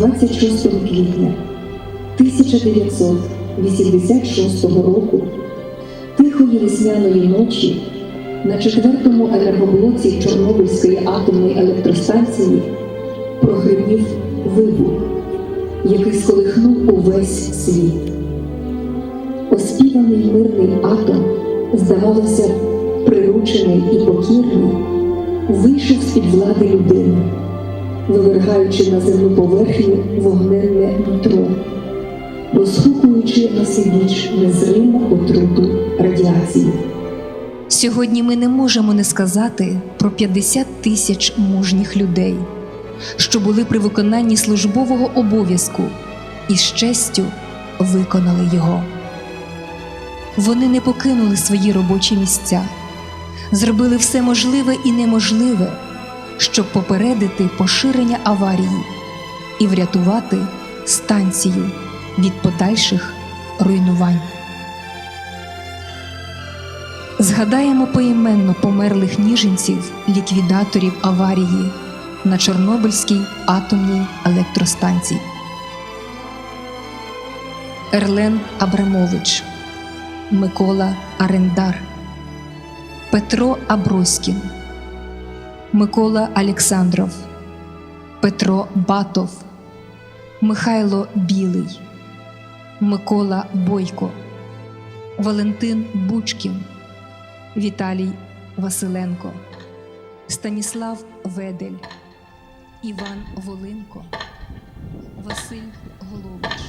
26 квітня 1986 року тихої весняної ночі на четвертому енергоблоці Чорнобильської атомної електростанції прогримів вибух, який сколихнув увесь світ. Оспіваний мирний атом, здавалося, приручений і покірний, вийшов з-під влади людини вивергаючи на земну поверхню вогненне нутро, розхукуючи на сивіч незриму отруту радіації. Сьогодні ми не можемо не сказати про 50 тисяч мужніх людей, що були при виконанні службового обов'язку і з честю виконали його. Вони не покинули свої робочі місця, зробили все можливе і неможливе, щоб попередити поширення аварії і врятувати станцію від подальших руйнувань. Згадаємо поіменно померлих ніженців, ліквідаторів аварії на Чорнобильській атомній електростанції. Ерлен Абрамович, Микола Арендар, Петро Аброськін, Микола Александров, Петро Батов, Михайло Білий, Микола Бойко, Валентин Бучкін. Віталій Василенко, Станіслав Ведель, Іван Волинко, Василь Голович.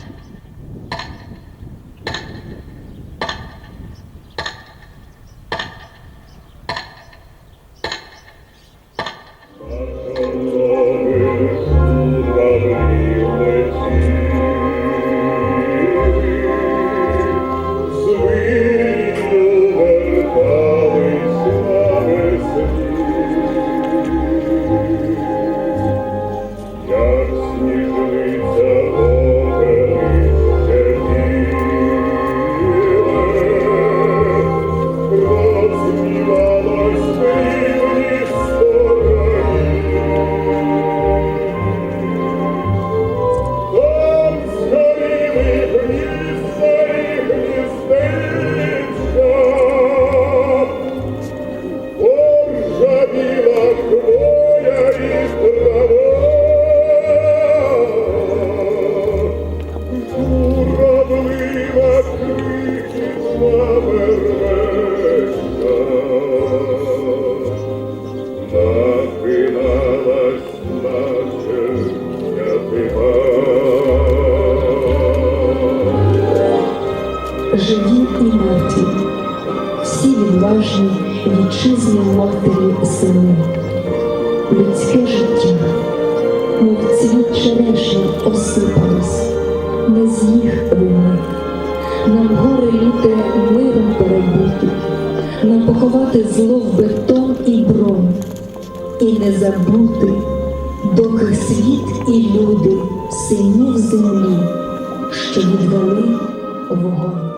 Відважні вітчизні матері сини, людське життя, мов цвіт черешні осипалось, не з їх вини. Нам горе люте миром перебути, нам поховати зло в бетон і бронь, і не забути, доки світ і люди синів землі, що відвели вогонь.